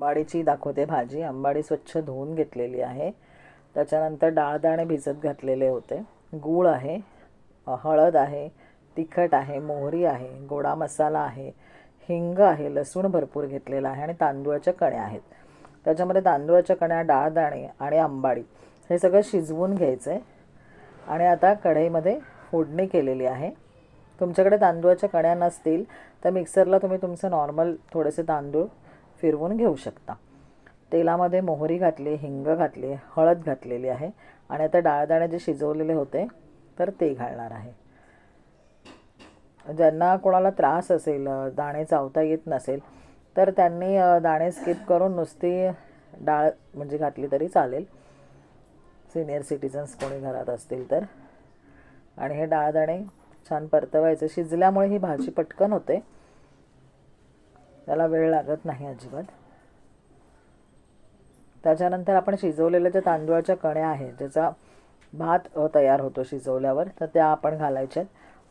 आंबाडीची दाखवते भाजी. अंबाडी स्वच्छ धुवून घेतलेली आहे. त्याच्यानंतर डाळदाणे भिजत घातलेले होते. गूळ आहे हळद आहे तिखट आहे मोहरी आहे गोडा मसाला आहे हिंग आहे लसूण भरपूर घेतलेला आहे आणि तांदूळाच्या कण्या आहेत. त्याच्यामध्ये तांदूळाच्या कण्या डाळदाणे आणि आंबाडी हे सगळं शिजवून घ्यायचं आहे आणि आता कढईमध्ये फोडणी केलेली आहे. तुमच्याकडे तांदूळाच्या कण्या नसतील तर मिक्सरला तुम्ही तुमचं नॉर्मल थोडेसे तांदूळ फिरवून घेऊ शकता. तेलामध्ये मोहरी घातली हिंग घातली हळद घातलेली आहे आणि आता डाळदाणे जे शिजवलेले होते तर ते घालणार आहे. ज्यांना कोणाला त्रास असेल दाणे चावता येत नसेल तर त्यांनी दाणे स्किप करून नुसती डाळ म्हणजे घातली तरी चालेल. सिनियर सिटीजन्स कोणी घरात असतील तर. आणि हे डाळदाणे छान परतवायचे. शिजल्यामुळे ही भाजी पटकन होते. त्याला वेळ लागत नाही अजिबात. त्याच्यानंतर आपण शिजवलेल्या ज्या तांदूळाच्या कण्या आहेत ज्याचा भात तयार होतो शिजवल्यावर तर त्या आपण घालायच्या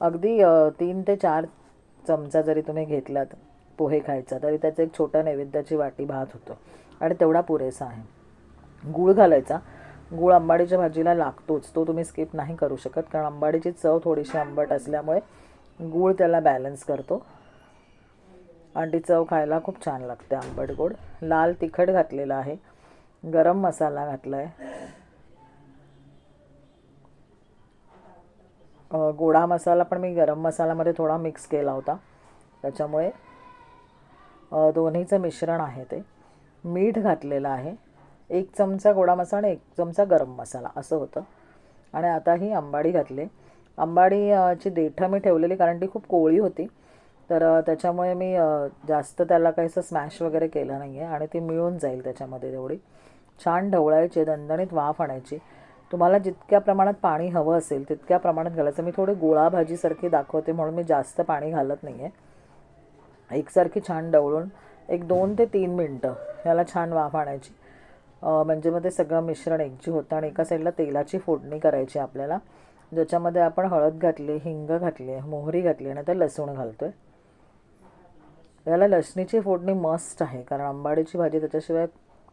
अगदी तीन ते चार चमचा जरी तुम्ही घेतलात पोहे खायचा तरी त्याचं एक छोटा नैवेद्याची वाटी भात होतो. आणि तेवढा पुरेसा आहे. गूळ घालायचा. गूळ आंबाडीच्या भाजीला लागतोच तो तुम्ही स्किप नाही करू शकत कारण आंबाडीची चव थोडीशी आंबट असल्यामुळे गूळ त्याला बॅलन्स करतो. आणि ती चव खायला खूप छान लागते आंबट गोड. लाल तिखट घातलेला आहे. गरम मसाला घातला आहे गोडा मसाला पण मी गरम मसाल्यामध्ये थोडा मिक्स केला होता. त्याच्यामुळे दोन्हीचं मिश्रण आहे ते. मीठ घातलेलं आहे. एक चमचा गोडा मसाला आणि एक चमचा गरम मसाला असं होतं. आणि आता ही आंबाडी घातली. आंबाडीची देठं मी ठेवलेली कारण ती खूप कोळी होती. तर त्याच्यामुळे मी जास्त त्याला काही असं स्मॅश वगैरे केलं नाही आहे आणि ती मिळून जाईल त्याच्यामध्ये तेवढी. छान ढवळायची दणदणीत वाफ आणायची. तुम्हाला जितक्या प्रमाणात पाणी हवं असेल तितक्या प्रमाणात घालायचं. मी थोडी गोळा भाजीसारखी दाखवते म्हणून मी जास्त पाणी घालत नाही आहे एकसारखी छान डवळून एक दोन ते तीन मिनटं ह्याला छान वाफ आणायची. म्हणजे मग ते सगळं मिश्रण एकजीव होतं आणि एका साईडला तेलाची फोडणी करायची आपल्याला. ज्याच्यामध्ये आपण हळद घातली हिंग घातली मोहरी घातली आणि आता लसूण घालतो आहे याला लसणीची फोडणी मस्त आहे कारण आंबाडीची भाजी त्याच्याशिवाय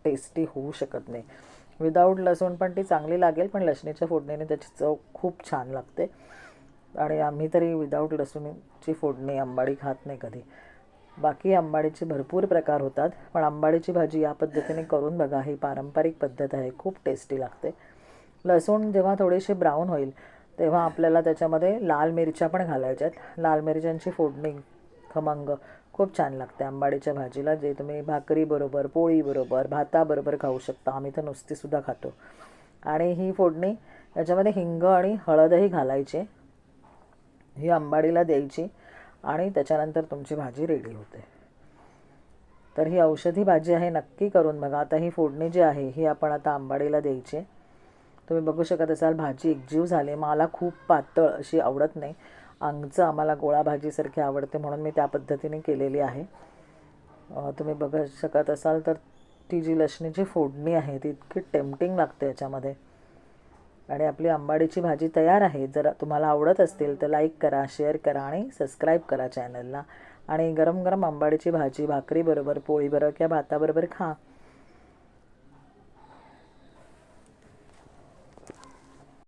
टेस्टी होऊ शकत नाही. विदाऊट लसूण पण ती चांगली लागेल पण लसणीच्या फोडणीने त्याची चव खूप छान लागते. आणि आम्ही तरी विदाऊट लसूणची फोडणी आंबाडी खात नाही कधी. बाकी आंबाडीचे भरपूर प्रकार होतात पण आंबाडीची भाजी या पद्धतीने करून बघा ही पारंपरिक पद्धत आहे खूप टेस्टी लागते. लसूण जेव्हा थोडेसे ब्राऊन होईल तेव्हा आपल्याला त्याच्यामध्ये लाल मिरच्या पण घालायच्यात. लाल मिरच्यांची फोडणी खमंग. खूप छान लागते आंबाडीच्या भाजीला जे तुम्ही भाकरीबरोबर पोळीबरोबर भाताबरोबर खाऊ शकता. आम्ही तर नुसतीसुद्धा खातो. आणि ही फोडणी याच्यामध्ये हिंग आणि हळदही घालायची. ही आंबाडीला द्यायची आणि त्याच्यानंतर तुमची भाजी रेडी होते. तर ही औषधी भाजी आहे नक्की करून बघा. आता ही फोडणी जी आहे ही आपण आता आंबाडीला द्यायची. तुम्ही बघू शकत असाल भाजी एकजीव झाली. मला खूप पातळ अशी आवडत नाही. अंगचं आम्हाला गोळा भाजीसारखी आवडते म्हणून मी त्या पद्धतीने केलेली आहे. तुम्ही बघू शकत असाल तर ती जी लसणीची फोडणी आहे ती इतकी टेम्पटिंग लागते याच्यामध्ये. आणि आपली आंबाडीची भाजी तयार आहे. जर तुम्हाला आवडत असतील तर लाईक करा शेअर करा आणि सबस्क्राईब करा चॅनलला. आणि गरम गरम आंबाडीची भाजी भाकरीबरोबर पोळीबरोबर किंवा भाताबरोबर खा.